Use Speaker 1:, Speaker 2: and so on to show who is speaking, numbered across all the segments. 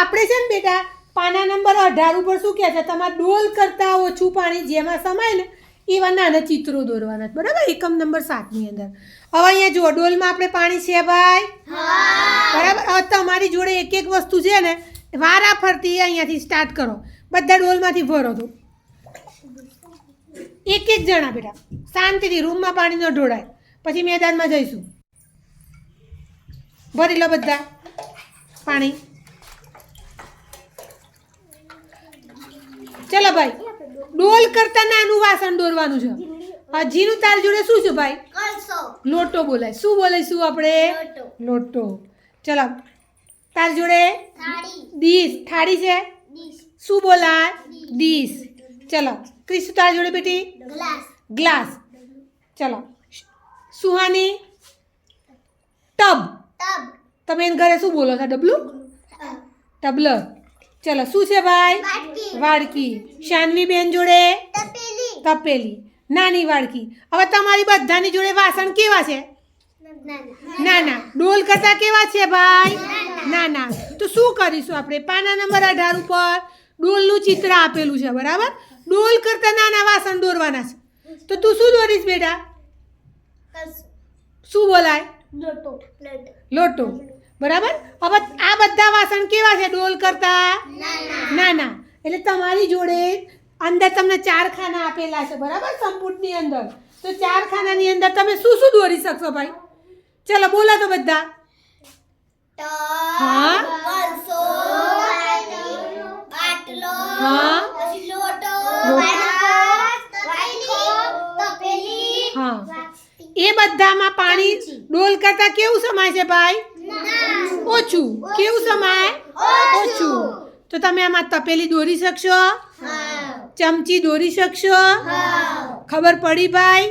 Speaker 1: આપણે છે ને બેટા પાના નંબર અઢાર ઉપર શું કહે છે? તમારે ડોલ કરતાં ઓછું પાણી જેમાં સમાય ને એવા નાના ચિત્રો દોરવાના બરાબર? એકમ નંબર સાતની અંદર. હવે અહીંયા જુઓ ડોલમાં આપણે પાણી છે ભાઈ? બરાબર? હવે તમારી જોડે એક એક વસ્તુ છે ને વારા ફરતી અહીંયાથી સ્ટાર્ટ કરો. બધા ડોલમાંથી ભરો તો. એક એક જણા બેટા શાંતિથી રૂમમાં પાણી ન ઢોળાય. પછી મેદાનમાં જઈશું. ભરી લો બધા પાણી. ચલો ભાઈ. ડોલ કરતા નાનું વાસણ દોરવાનું છે. હજીનું તાર જોડે શું છે ભાઈ? લોટો બોલાય. શું બોલાયશું આપણે?
Speaker 2: લોટો.
Speaker 1: ચલો. તાર જોડે ડીશ. થાળી છે? શું બોલાય? ડીશ. ચલો. ક્રિશુ તાર જોડે બેટી?
Speaker 2: ગ્લાસ.
Speaker 1: ચલો. સુહાની? ટબ. તમે એને ઘરે શું બોલો છો? ડબલું? ટબલ ચલો. શું છે ભાઈ? વાડકી. શાનવી બેન જોડે?
Speaker 2: તપેલી.
Speaker 1: નાની વાડકી. હવે તમારી બધાની જોડે વાસણ કેવા છે? નાના. ડોલ કરતા કેવા છે ભાઈ? નાના. તો શું કરીશું આપણે? પાના નંબર અઢાર ઉપર ડોલનું ચિત્ર આપેલું છે બરાબર? ડોલ કરતા નાના વાસણ દોરવાના છે. તો તું શું દોરીશ બેટા? શું બોલાય?
Speaker 2: લોટો.
Speaker 1: બરાબર? હવે આ બધા વાસણ કેવા છે ડોલ કરતા? નાના. એટલે તમારી જોડે અંદર તમને ચાર ખાના આપેલા છે બરાબર? સંપુટની અંદર. તો ચાર ખાનાની અંદર તમે શું શું દોરી શકશો ભાઈ? ચલો બોલો તો બધા. હા. હા. એ બધામાં પાણી ડોલ કરતા કેવું સમાય છે ભાઈ? ઓછું. કેવું સમાય? ઓછું. તો તમે આમાં તપેલી દોરી શકશો? ચમચી દોરી શકશો? ખબર પડી ભાઈ?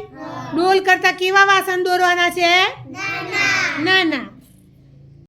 Speaker 1: ડોલ કરતા કેવા વાસણ દોરવાના છે? નાના.